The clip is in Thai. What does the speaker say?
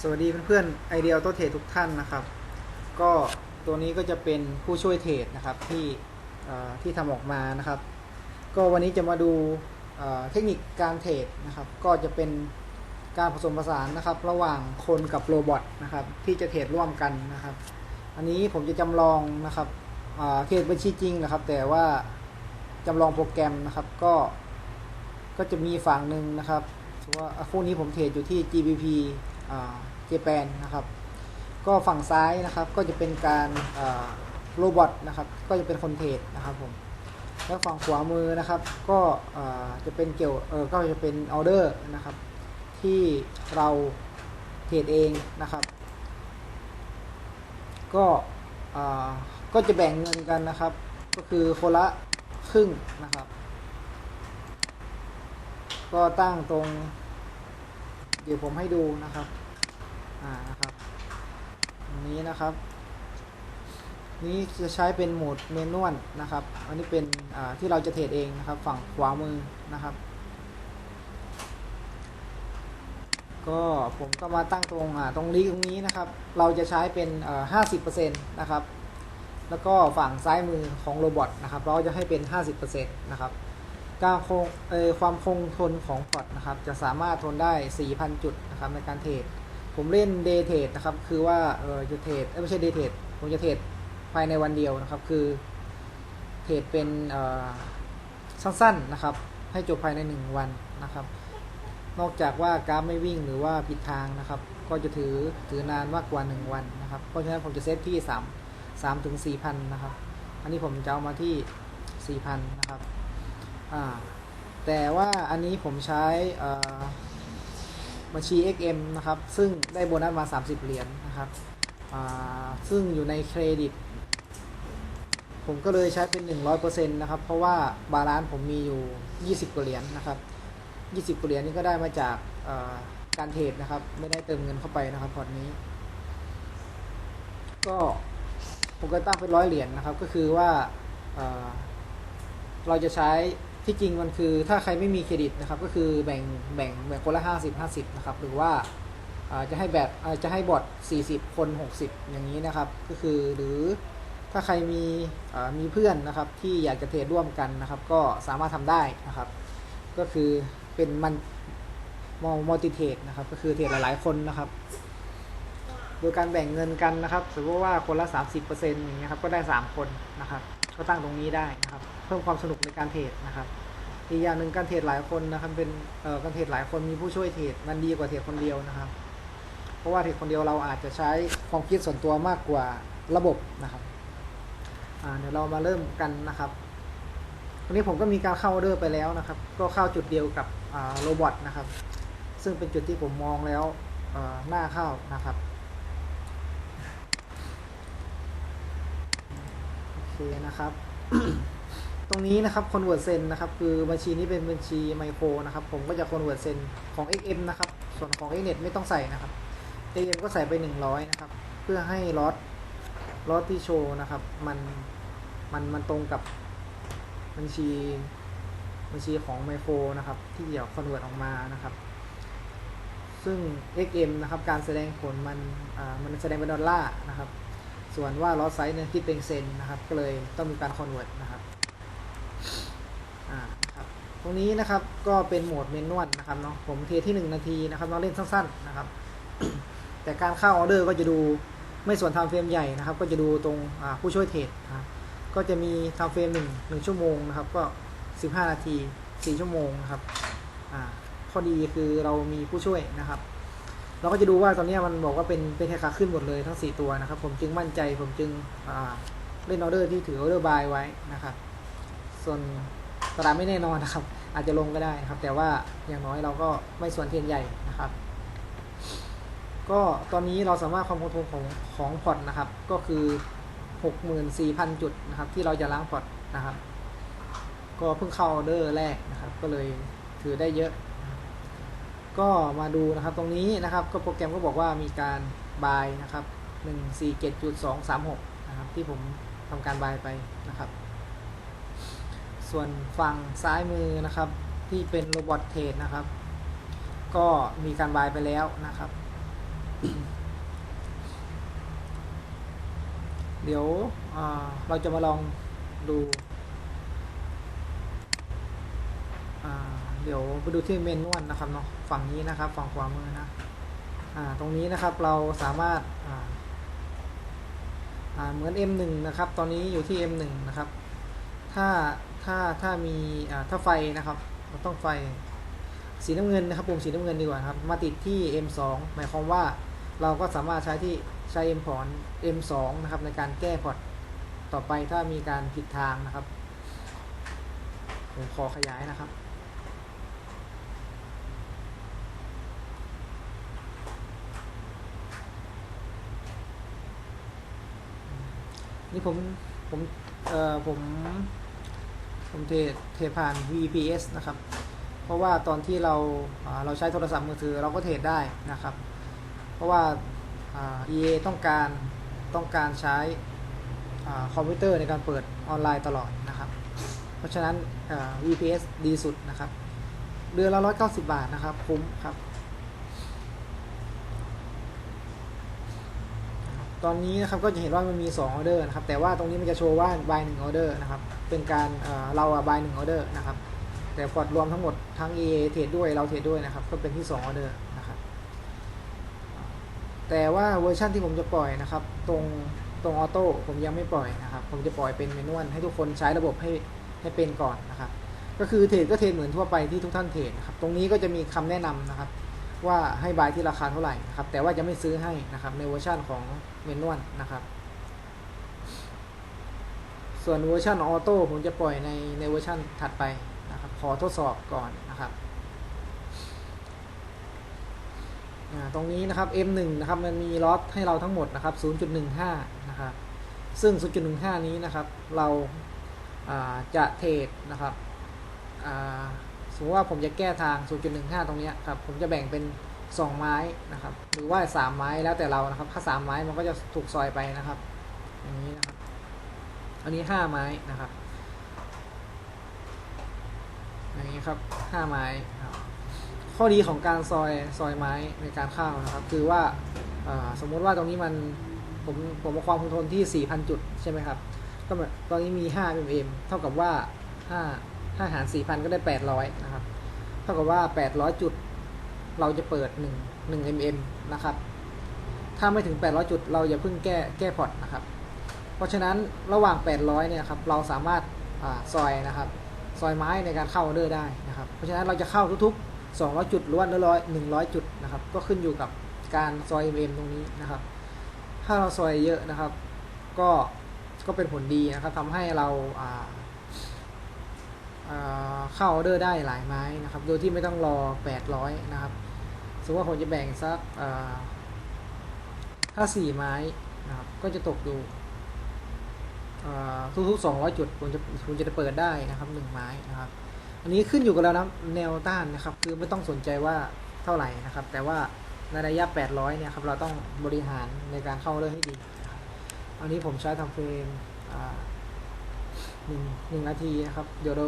สวัสดีเพื่อนๆไอเดียออโตเทรดทุกท่านนะครับ ก็ตัวนี้ก็จะเป็นผู้ช่วยเทรดนะครับที่ที่ทำออกมานะครับ ก็วันนี้จะมาดูเทคนิคการเทรดนะครับ ก็จะเป็นการผสมผสานนะครับ ระหว่างคนกับโรบอทนะครับ ที่จะเทรดร่วมกันนะครับ อันนี้ผมจะจำลองนะครับเทรดบัญชีจริงนะครับ แต่ว่าจำลองโปรแกรมนะครับก็ก็จะมีฝั่งหนึ่งนะครับว่าอะคู่นี้ผมเทรดอยู่ที่ GBP เจแปนนะครับ ก็ฝั่งซ้ายนะครับก็จะเป็นการโรบอทนะครับก็จะเป็นคนเทรดนะครับผมแล้วฝั่งขวามือนะครับ ก็จะเป็นเกี่ยวเออก็จะเป็นออเดอร์นะครับ ที่เราเทรดเองนะครับ ก็ก็จะแบ่งเงินกันนะครับ ก็คือคนละครึ่งนะครับ ก็ตั้งตรง เดี๋ยวผมให้ดูนะครับ อ่านะครับตรงนี้นะครับ นี้จะใช้เป็นโหมดเมนวลนะครับ อันนี้เป็นอ่าที่เราจะเทรดเองนะครับ ฝั่งขวามือนะครับ ก็ผมก็มาตั้งตรงอ่าตรงนี้ตรงนี้นะครับ เราจะใช้เป็นห้าสิบเปอร์เซ็นต์นะครับ แล้วก็ฝั่งซ้ายมือของโรบอทนะครับ เราจะให้เป็น50%นะครับ การคงความคงทนของพอร์ตนะครับ จะสามารถทนได้ 4,000 จุดนะครับในการเทรด ผมเล่นเดย์เทรดนะครับ คือว่าเออจะเทรดไม่ใช่เดย์เทรดผมจะเทรดภายในวันเดียวนะครับ คือเทรดเป็นสั้นๆนะครับ ให้จบภายใน 1 วันนะครับ นอกจากว่ากราฟไม่วิ่งหรือว่าผิดทางนะครับ ก็จะถือถือนานมากกว่า 1 วันนะครับ เพราะฉะนั้นผมจะเซตที่ 3 3ถึง4,000 นะครับ อันนี้ผมจะเอามาที่ 4,000 นะครับ อ่าแต่ว่าอันนี้ผมใช้บัญชี XM นะครับ ซึ่งได้โบนัสมา 30 เหรียญนะครับซึ่งอยู่ในเครดิต ผมก็เลยใช้เป็น 100%นะครับ เพราะว่าบาลานซ์ผมมีอยู่ 20กว่าเหรียญนะครับ 20กว่าเหรียญนี่ก็ได้มาจากการเทรดนะครับ ไม่ได้เติมเงินเข้าไปนะครับพอร์ตนี้ ก็ผมก็ตั้งเป็นร้อยเหรียญนะครับ ก็คือว่าเราจะใช้ ที่จริงมันคือถ้าใครไม่มีเครดิตนะครับก็คือแบ่งแบ่งแบ่งคนละห้าสิบห้าสิบนะครับ หรือว่าจะให้แบบจะให้บอทสี่สิบคนหกสิบอย่างนี้นะครับ ก็คือหรือถ้าใครมีมีเพื่อนนะครับที่อยากจะเทรดร่วมกันนะครับ ก็สามารถทำได้นะครับ ก็คือเป็นมันมัลติเทรดนะครับ ก็คือเทรดหลายๆคนนะครับ โดยการแบ่งเงินกันนะครับสมมติว่าคนละ 30%อย่างเงี้ยครับก็ได้ 3 คนนะครับ ก็ตั้งตรงนี้ได้นะครับ เพิ่มความสนุกในการเทรดนะครับอีกอย่างหนึ่งการเทรดหลายคนนะครับเป็นเอ่อการเทรดหลายคนมีผู้ช่วยเทรดมันดีกว่าเทรดคนเดียวนะครับ เพราะว่าเทรดคนเดียวเราอาจจะใช้ความคิดส่วนตัวมากกว่าระบบนะครับเดี๋ยวเรามาเริ่มกันนะครับวันนี้ผมก็มีการเข้าออเดอร์ไปแล้วนะครับ ก็เข้าจุดเดียวกับโรบอทนะครับ ซึ่งเป็นจุดที่ผมมองแล้วเอ่อหน้าเข้านะครับ โอ เคนะครับ ตรงนี้นะครับ convert เซนนะครับ คือบัญชีนี้เป็นบัญชีไมโครนะครับ ผมก็จะ convert เซนของ XM นะครับ ส่วนของ XNet ไม่ต้องใส่นะครับ XM ก็ใส่ไป 100 นะครับ เพื่อให้ลอตลอตที่โชว์นะครับ มันมันมันตรงกับบัญชีบัญชีของไมโครนะครับ ที่เดี๋ยว convert ออกมานะครับ ซึ่ง XM นะครับ การแสดงผลมันอ่ามันแสดงเป็นดอลลาร์นะครับ ส่วนว่าลอสไซส์เนี่ยคิดเป็นเซนนะครับ ก็เลยต้องมีการคอนเวิร์ตนะครับอ่าครับตรงนี้นะครับก็เป็นโหมดเมนวลนะครับเนาะผมเทที่ 1 นาทีนะครับเราเล่นสั้นๆนะครับ แต่การเข้าออเดอร์ก็จะดูไม่ส่วนทำเฟรมใหญ่นะครับ ก็จะดูตรงผู้ช่วยเทรดนะครับก็จะมีทำเฟรม1 1ชั่วโมงนะครับ ก็ 15 นาที 4 ชั่วโมงนะครับข้อดีคือเรามีผู้ช่วยนะครับ เราก็จะดูว่าตอนนี้มันบอกว่าเป็นเป็นแค่ขาขึ้นหมดเลยทั้ง 4 ตัวนะครับ ผมจึงมั่นใจผมจึงเล่นออเดอร์ที่ถือออเดอร์บายไว้นะครับ ส่วนตลาดไม่แน่นอนนะครับ อาจจะลงก็ได้ครับ แต่ว่าอย่างน้อยเราก็ไม่ส่วนเทียนใหญ่นะครับ ก็ตอนนี้เราสามารถความคงทนของของพอร์ตนะครับ ก็คือ 64,000 จุดนะครับ ที่เราจะล้างพอร์ตนะครับ ก็เพิ่งเข้าออเดอร์แรกนะครับ ก็เลยถือได้เยอะ ก็มาดูนะครับตรงนี้นะครับก็โปรแกรมก็บอกว่ามีการบายนะครับ147.236นะครับที่ผมทำการบายไปนะครับ ส่วนฝั่งซ้ายมือนะครับที่เป็นโรบอทเทรดนะครับ ก็มีการบายไปแล้วนะครับ เดี๋ยวเราจะมาลองดู เดี๋ยวไปดูที่เมนนวลนะครับเนาะฝั่งนี้นะครับ ฝั่งขวามือนะอ่าตรงนี้นะครับเราสามารถอ่าอ่าเหมือน M1 นะครับ ตอนนี้อยู่ที่ M1 นะครับ ถ้าถ้าถ้ามีอ่าถ้าไฟนะครับเราต้องไฟสีน้ำเงินนะครับปุ่มสีน้ำเงินดีกว่าครับ มาติดที่ M2 หมายความว่าเราก็สามารถใช้ที่ใช้ M พอร์ต M2 นะครับในการแก้พอร์ตต่อไปถ้ามีการผิดทางนะครับผมขอขยายนะครับ นี่ผมผมเอ่อผมผมเทเทผ่าน VPS นะครับ เพราะว่าตอนที่เราเราใช้โทรศัพท์มือถือเราก็เทรดได้นะครับ เพราะว่า EA ต้องการต้องการใช้คอมพิวเตอร์ในการเปิดออนไลน์ตลอดนะครับ เพราะฉะนั้น VPS ดีสุดนะครับ เดือนละ190 บาทนะครับ คุ้มครับ ตอนนี้นะครับก็จะเห็นว่ามันมี2ออเดอร์นะครับแต่ว่าตรงนี้มันจะโชว์ว่า buy 1ออเดอร์นะครับเป็นการเอ่อเราอะ buy 1ออเดอร์นะครับแต่พอร์ตรวมทั้งหมดทั้ง EA เทรดด้วยเราเทรดด้วยนะครับก็เป็นที่2ออเดอร์นะครับแต่ว่าเวอร์ชันที่ผมจะปล่อยนะครับตรงตรงออโต้ผมยังไม่ปล่อยนะครับผมจะปล่อยเป็นเมนวลให้ทุกคนใช้ระบบให้ให้เป็นก่อนนะครับก็คือเทรดก็เทรดเหมือนทั่วไปที่ทุกท่านเทรดนะครับตรงนี้ก็จะมีคำแนะนำนะครับ ว่าให้บายที่ราคาเท่าไหร่นะครับแต่ว่าจะไม่ซื้อให้นะครับในเวอร์ชันของเมนวลนะครับ ส่วนเวอร์ชันออโต้ผมจะปล่อยในในเวอร์ชันถัดไปนะครับขอทดสอบก่อนนะครับตรงนี้นะครับ M1 นะครับมันมีล็อตให้เราทั้งหมดนะครับ 0.15 นะครับ ซึ่ง 0.15 นี้นะครับ เราาจะเทรดนะครับ สมมติว่าผมจะแก้ทาง 0.15 ตรงนี้ครับผมจะแบ่งเป็น 2 ไม้นะครับ หรือว่า 3 ไม้แล้วแต่เรานะครับ ถ้า 3 ไม้มันก็จะถูกซอยไปนะครับอย่างนี้นะครับ อันนี้ 5 ไม้นะครับอย่างนี้ครับห้าไม้ครับข้อดีของการซอยซอยไม้ในการข้านะครับ คือว่าสมมุติว่าตรงนี้มันผมผมเอาความคงทนที่ 4,000 จุดใช่ไหมครับก็ตอนนี้มี 5 mm เท่ากับว่า 5 5หาร4,000ก็ได้800นะครับ เท่ากับว่า800จุด เราจะเปิด1 1 mm นะครับ ถ้าไม่ถึง800จุด เราอย่าเพิ่งแก้แก้พอร์ตนะครับ เพราะฉะนั้นระหว่าง800เนี่ยครับ เราสามารถอาซอยนะครับ ซอยไม้ในการเข้าออเดอร์ได้นะครับ เพราะฉะนั้นเราจะเข้าทุกๆ200จุดหรือว่า100 100จุดนะครับ ก็ขึ้นอยู่กับการซอย MM ตรงนี้นะครับ ถ้าเราซอยเยอะนะครับ ก็ก็เป็นผลดีนะครับทำให้เราอ่า เข้าออเดอร์ได้หลายไม้นะครับ โดยที่ไม่ต้องรอ 800 นะครับ สมมติว่าผมจะแบ่งสักอ่าถ้า 4 ไม้นะครับ ก็จะตกอยู่ทุกๆ 200 จุดคุณจะคุณจะเปิดได้นะครับ 1 ไม้นะครับ อันนี้ขึ้นอยู่กับเรานะแนวต้านนะครับ คือไม่ต้องสนใจว่าเท่าไหร่นะครับ แต่ว่าในระยะ 800 เนี่ยครับ เราต้องบริหารในการเข้าเรื่องให้ดี อันนี้ผมใช้ทำเฟรมหนึ่งหนึ่งนาทีนะครับ เดี๋ยวเรา